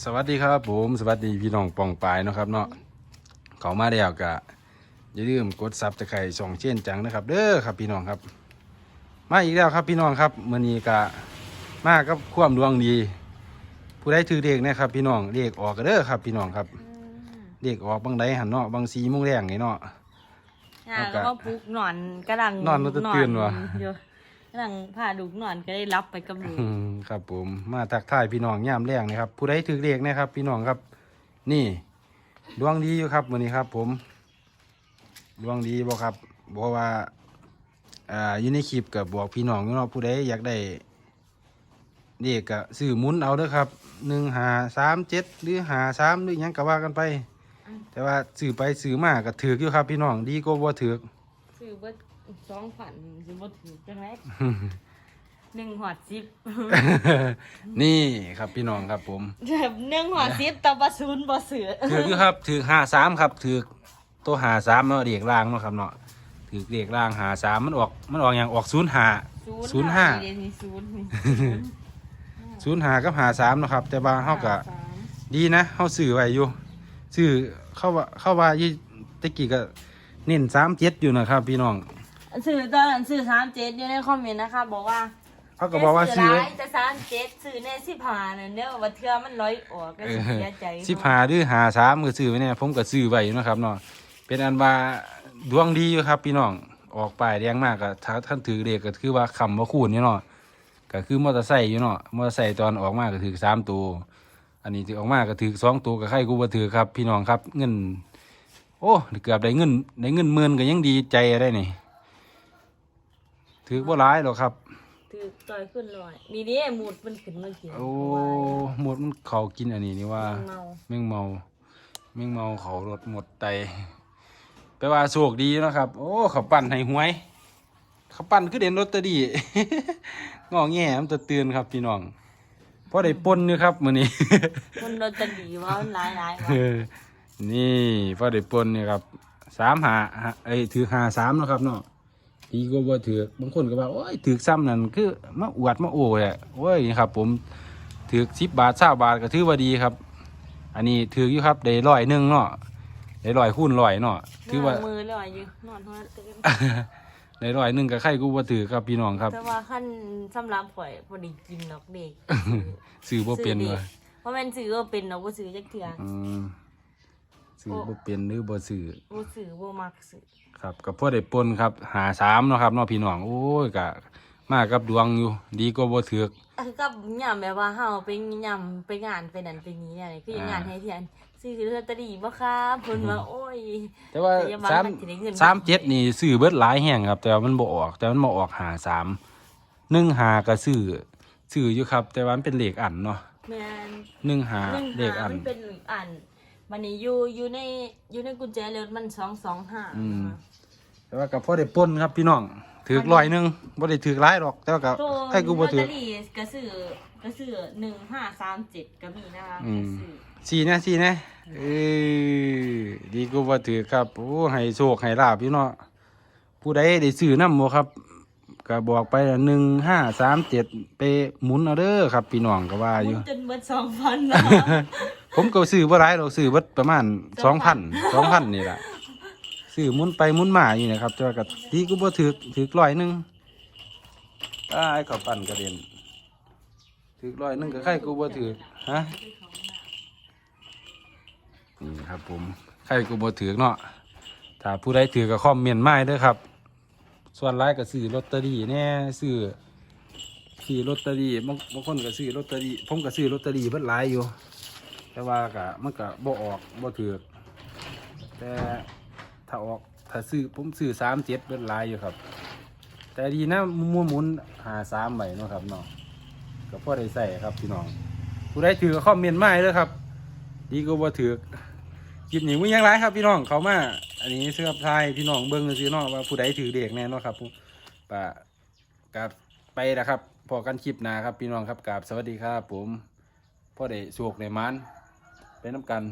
สวัสดีครับผมสวัสดีพี่น้องปองปายเนาะครับเนาะเขามาแล้วกะอย่าลืมกดซับตะไคร่ส่องเช่นจังนะครับ เด้อครับพี่น้องครับ มาอีกแล้วครับพี่น้องครับมื่อนี้กะมากับความดวงดี ผู้ใดถือเด็กนะครับ พี่น้องเด็กออกก็เด้อครับ พี่น้องครับเด็กออกบางใดหันเนาะบางสีโมุงแรงนี่เนาะ อ่าแล้วก็แล้วก็ปลุกนอนกำลังนอนมันจะตื่นวะ อยู่ กำลังพาลูกนอนก็ได้รับไปกับลูกอืมครับผมมาทักทายพี่น้องย่ามแรงนะครับ ผู้ใดถือเด็กนะครับ พี่น้องครับ นี่ดวงดีอยู่ครับมื่อนี้ครับ ผมดวงดีบ่ครับบอกว่าอ่าอยู่ในคลิปกับบอกพี่น้องอยู่เนาะผู้ใดอยากได้เด็กก็ซื้อหมุนเอาเด้อครับหนึ่งหาสามเจ็ดหรือหาสามหรือหยังก็ว่ากันไป แต่ว่าซื้อไปซื้อมาก็ถือกอยู่ครับ พี่น้องดีก็บ่ถือก ซื้อเบิด สองฝันสิบ่ถือจังไรหนึ่งหอดซิปนี่ครับพี่น้องครับผมแบบหนึ่งหอดซิปแตะบะซูนบ่เสือถือกอยู่ครับถือกหาสามครับถือกตัวหาสามเนาะเด็กล่างเนาะครับเนาะถือกเด็กล่างหาสามมันออกมันออกอย่างออกศูนย์หาศูนย์ห้าเดี๋ยวนี้ศูนย์นี่ศูนย์หากับหาสามเนาะครับ แต่ว่าเขาก็สามดีนะเขาซื้อไว้อยู่ซื้อเข้าว่าเข้าว่ายี่ตะกี้ก็เน้นสามเจ็ดอยู่นะครับ พี่น้อง ซื้อตอนนั้นซื้อสามเจ็ดอยู่ในคอมเมนต์นะคะบอกว่าเขาก็บอกว่าซื้อร้ายจะสามเจ็ดซื้อในสิบห้าเนี่ยเด้อว่าเทื่อมันร้อยออกก็สิเสียใจสิบหาหรือหาสามก็ซื้อไว้เนี่ยผมก็ซื้อไว้อยู่นะครับเนาะเป็นอันว่าดวงดีอยู่ครับ พี่น้องออกไปายแดงมากก็ถ้าท่านถือเด็กก็คือว่าคำว่าคูณนี่เนาะก็คือมอเตอร์ไซค์อยู่เนาะมอเตอร์ไซค์ตอนออกมาก็ถือสามตัวอันนี้ถือออกมาก็ถือสองตัวก็ใครกูบ่ถือครับ พี่น้องครับเงิน โอ้เกือบได้เงินได้เงินหมื่นก็ยังดีใจได้นี่ ถือบ่ร้ายหรอกครับ ถือต่อยขึ้นลอยนี่นี่หมุดมันขึ้นมากินโอ้หมดมันเขากินอันนี้นี่ว่าเมาแม่งเมาแม่งเมาเขารถหมดไตแปลว่าโชคดีเนาะครับ โอ้เขาปั่นให้หวยเขาปั่นคือเด่นรถตอรี่งอแง่มันจะเตือนครับพี่น้องเพราะได้ปนอยู่ครับมื้อนี้คนเราจะดีว่ามันหลายหลายเออนี่พอได้ปนนี่ครับสามหาหาเอ้ยถือหาสามเนาะครับเนาะ ดีก็บ่ถือกบางคนก็ว่าโอ้ยถือซ้ำนั่นคือมาอวดมาโอ้ยอะโอ้ยครับ ผมถือสิบบาทเาบาทก็ถือว่าดีครับ อันนี้ถืออยู่ครับได้ร้อยหนึ่งเนาะได้ร้อยคูณร้อยเนาะถือว่ามือลอยอยู่นอนหัวตื่นได้ร้อยหนึ่งก็ใครกูบ่ถือครับพี่น้องครับแต่ว่าขั้นสำหรับข่อยพอดีกินดอกเด็กซื้อบ่เป็นซื้อเลด็ยกเพราะแม่นซื้อบ่เป็นเนาะบ่ซื้อจักเทื่ออืม ซื้อบ่เป็นหรือบ่ซื้อบ่ซื้อบ่มักซื้อครับกับพ่อได้ปนครับหาสามเนาะครับเนาะพี่น้องโอ้ยกะมากับดวงอยู่ ดีก็บ่ถือกคือกับยามแบบว่าเฮาไปยามไปงานไปนั่นไปนี้เนี่ยคืออย่างงานให้เทียนซื้อลอตเตอรี่บ่ครับเพิ่นว่าโอ้ย แต่ว่าแต่อย่ามาสามมันสิได้เงินสามเจ็ดนี่ซื้อเบิดหลายแห่งครับ แต่ว่ามันบ่ออก แต่มันบ่ออกหาสามหนึ่งหาก็ซื้อซื้ออยู่ครับ แต่ว่ามันเป็นเลขอันเนาะแม่นหนึ่งหาหนึ่งเลขหาอันมันเป็นอัน มันนี่อยู่อยู่ในอยู่ในกุญแจรถมันสองสองห้าอืม แต่ว่ากับพ่อได้ปนครับพี่น้องถือกร้อยหนึงบ่ได้ถือกหลายหรอก แต่ว่ากับตัวให้กูบ่ลอตถืเตออกรี่กระสือกระสือหนึ่งห้าสามเจ็ดก็มีนะคะอืมกระสือสี่นะสี่นะเออดีกูบ่ถือครับโอ้ให้โชคให้ลาบพี่เนาะผู้ใดได้ซื้อนำบ่ครับก็บอกไปหนึ่งห้าสามเจ็ดไปหมุนเอาเด้อครับพี่น้องก็ว่าอยู่จนเบิดสองพันนะ ผมก็ซื้อบ่หลายเราซื้อเบิดประมาณสองพันสองพันนี่แหละซื้อหมุนไปหมุนมาอยู่นะครับแต่ว่าก็ดีกูบ่ถือถือร้อยหนึงอ้ายเขาปั่นกระเด็นถือร้อยหนึงก็ใครกูบ่ถือฮะนี่ครับผมใครกูบ่ถือเนาะถ้าผู้ใดถือก็คอมเมนต์มาให้เด้อครับ ส่วนหลายก็ซื้อลอตเตอรี่แน่ซื้อซื้อลอตเตอรี่บางบางคนก็ซื้อลอตเตอรี่ผมก็ซื้อลอตเตอรี่เบิดหลายอยู่ แต่ว่าก็มันก็บ่ออกบ่ถือแต่ถ้าออกถ้าซื้อผมซื้อสามเจ็ดเบิดหลายอยู่ครับ แต่ดีนะมัวหมุนหาสามใบเนาะครับเนาะก็พอได้ใส่ครับพี่น้องผู้ใดถือก็คอมเมนต์มาให้เด้อครับ ดีก็บ่ถือกคลิปนี้มึงยังไรครับพี่น้องเขามา อันนี้เสื้อผ้าพี่น้องเบิ้งซื้อเนาะว่าผู้ใดถือเด็กแน่นาะครับปะกับไปนะครับพอกันคลิปหนาครับพี่น้องครับกับสวัสดีครับผมพ่อได้โชคได้มัน ไปน้ำกัน